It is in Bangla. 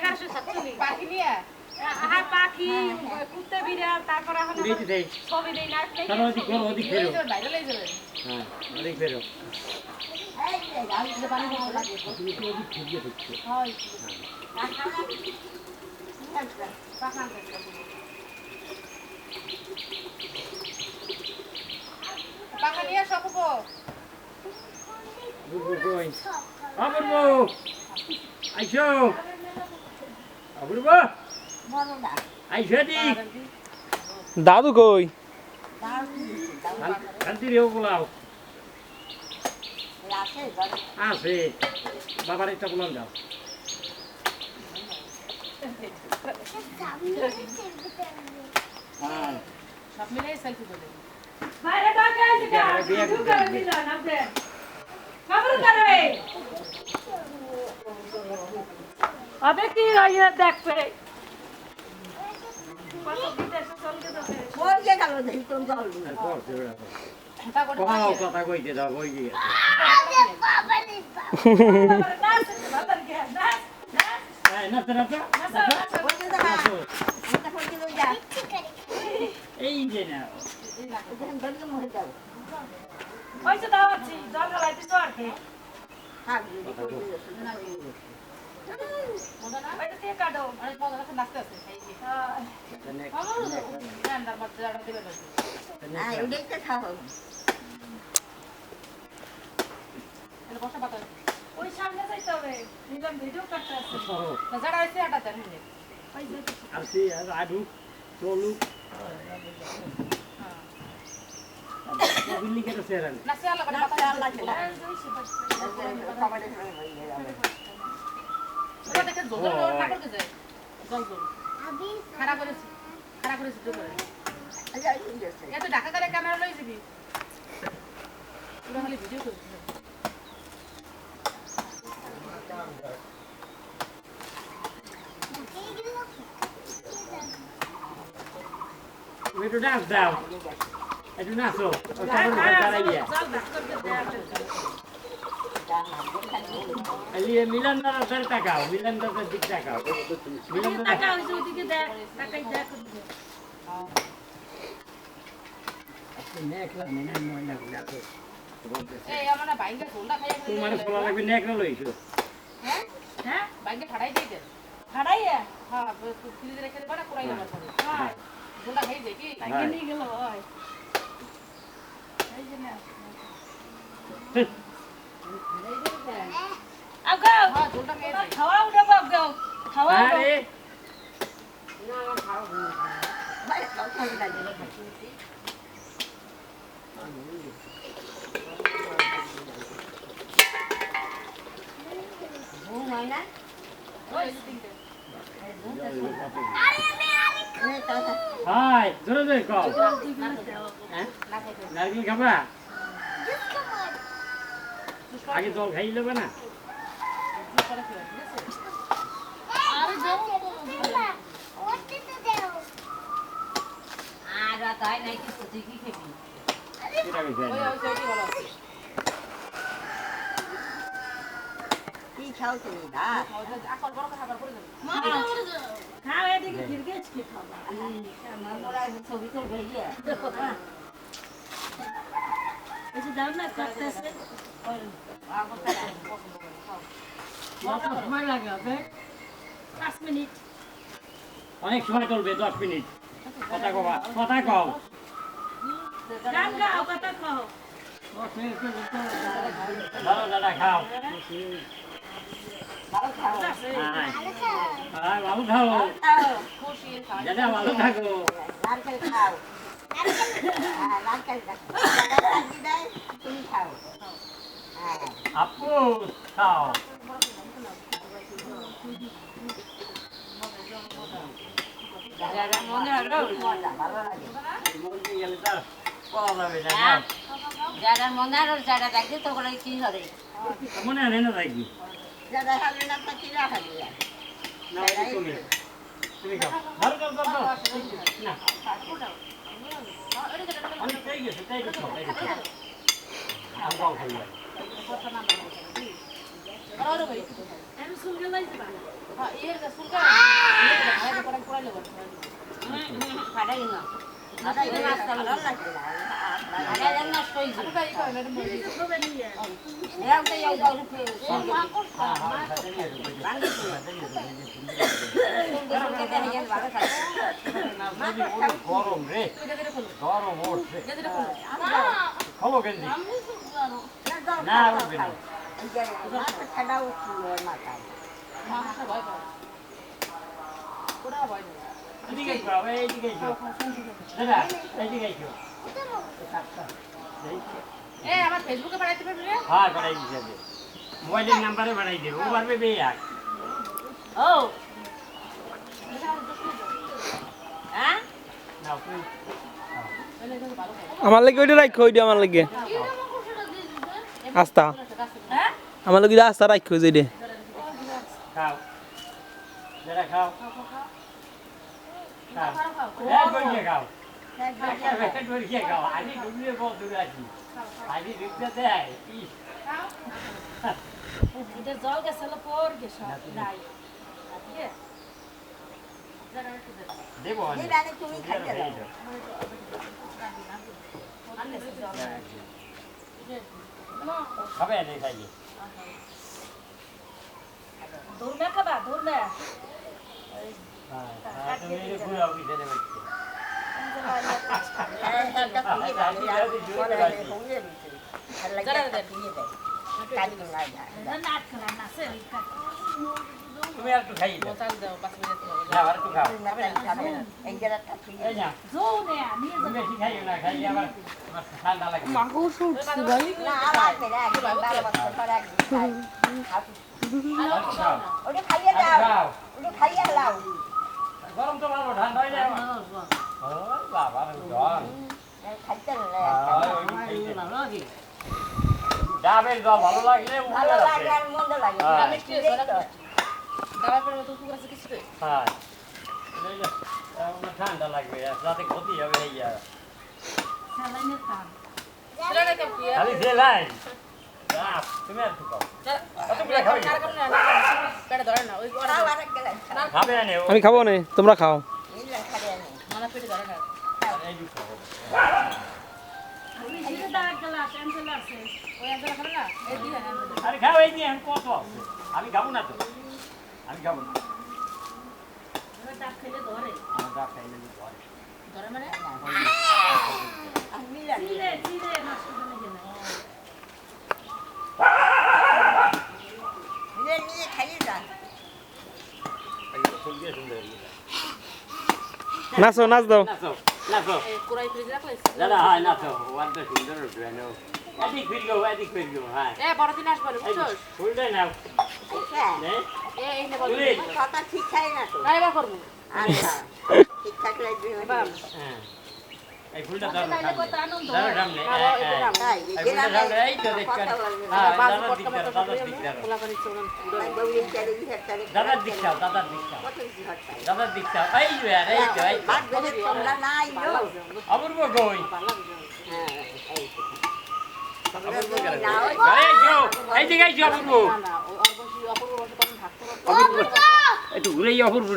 এগারোশো সাতচল্লিশ পাখি নিয়ে? আর পাখি কুত্তে বিড়াল তারপরে এখন ছবি দেই না তাহলে ওদিক করো ওদিক লই ফেরো যাবেন বাইরে লই যাবেন ওদিক ফেরো আমি যে পানি খাওয়া লাগে তুমি তো ওদিক ফিরিয়ে দিচ্ছো পাখা নিয়ে সব হব বুবু কই অপূর্ব আইসো। দাদু কই? শান্তি রেও বলাও। আছে। বাবার একটা বলান দাও। হ্যাঁ। সব মিলে সেলফি তুলে বাইরে ডাকে আছে এটা আরে বিয়ে শুরু করতে করে হবে। দিল নামতে খবর করে আবে কি হয় দেখবে কথা কইতে দাও কই গিয়ে এই নাচো নাচো নাচো এই যে না পয়সা দাও আছি জল গলাইতে তো আর কে ওই সামনে যাইতে হবে নিলাম ভিডিও কাটতে আছে না যারা হইছে আটা ওই যে আসি আর আডু চলু বিল্লি কেটে সেরান না সে আল্লাহ করে পাতা আল্লাহ একটু ডান্স দাও একটু নাচো ও সামনে দিকে দাঁড়াইয়া জল ভাগ করতে দেয় আলিয়ে মিলন দাদার সাথে তাকাও। মিলন দিক তাকাও হইছে ওদিকে দেখ টাকাই দেখ তোমার ফলা লাগবে লইছো হ্যাঁ? হ্যাঁ? বাইঙ্গা দিয়ে দেন হারাইয়া হ্যাঁ ফ্রিজে রেখে দেবা না কুড়াই দেবা হয়। গোলটা খাই যায় কি? নিয়ে গেল হয়। এই যে না। আগাও হ্যাঁ গোলটা খাই যায় খাওয়া উঠাবো আগাও খাওয়া উঠাও আরে হাই জোরে জোরে কও হ্যাঁ না খাইতে নারকেল খাবা আগে জল খাই নেবে না? বড় কথা আবার করে দেবে খাও এদিকে ফিরগেছ কি খাবা এই যে দাও না কাটতেছে কত সময় লাগে পাঁচ মিনিট অনেক সময় চলবে দশ মিনিট। কথা কবা কথা কও। গান গাও কথা কও। ভালো দাদা খাও। ভালো খাও। খুশি দাদা ভালো থাকো। আপু খাও। মুরগি গেলে না খাও। যারা মনে আর যারা দেখে তো করে কি করে মনে হয় না থাকি যারা হবে হবে খাও খাও খাও খাও তাই গেছে তাই গেছে আমি লাইছি গরম রে গরম উঠছে এটা যেটা খোলো। খবো গেঞ্জি না উঠবে না মাথা ভয় পায়। ওরা ভয় নেই। এদিকে যাও এইদিকে যাও দাদা এইদিকে যাও এ, আমার ফেসবুকে বাড়াইতে পারবি রে? হ্যাঁ বাড়াই দিছে দে মোবাইলের নাম্বারে বাড়াই দেবে ও পারবে বে আর ও হ্যাঁ। আমার লাগে ওইটা রাখো ওইটা আমার লাগে আস্তা হ্যাঁ আমার লাগে আস্তা রাখো দাদা খাও। খাও। এক করে খাও এক করে খাও আজ ডুবলে বহুত দূর আছি আজ ডুবতে দেয় ইস এটা জল গেছিল পর গেছে নাই দেবো তুমি খাইতে দাও খাবে না খাইয়ে ধরবে খাবা ধরবে হ্যাঁ তুমি ঘুরে অফিসে দেবে নাট খেলা না সে তুমি আর একটু খাইয়ে দাও চাল দাও, পাঁচ মিনিট খাও। না আর একটু খাও এই না জো নে নিয়ে তুমি বেশি খাইও না খাইলে আবার আমার ঠান্ডা লাগে আর একটু খাও আর খাও গরম তো ভালো ঠান্ডা হয়ে যায় আমার। ওই বাবা রে জল ডাবের জল ভালো লাগলে ভালো উপরে লাগে আছে। আর মন্দ লাগে হ্যাঁ। হ্যাঁ ঠান্ডা লাগবে রাতে ক্ষতি হবে এই আর? খালি যে লাইন তুমি আর আমি খাব না তোমরা খাও। আমি খাবে না? এই দিয়ে কত? আমি খাব না তো। আমি খাব না। ধরে। খাইলে ধরে। মানে? হয়ে। নাচো নাচ দাও। নাচো নাচো। রাখলে? দাদা হয় নাচো। সুন্দর। এদিক ফিরগো এদিক ফিরগো হ্যাঁ। এ, বড় দিন আসবে বুঝছোস? নাও। এ, এই নে। না, এবার করব। এবার। হ্যাঁ। এই ফুলটা ধরো কত আনন্দ ধরো সামনে হ্যাঁ, এই হ্যাঁ। নাম। এই ফুলটা সামনে এই তো দেখছেন হ্যাঁ বাজু দাদার দিক পটকা দাও। করে চলন। দাদার দিক দাও দাদার দিক দাও। দাদার দিক দাও। এই যে এই তো এই তো অপূর্ব কই অপূর্ব গেল একটু ঘুরে অপূর্ব।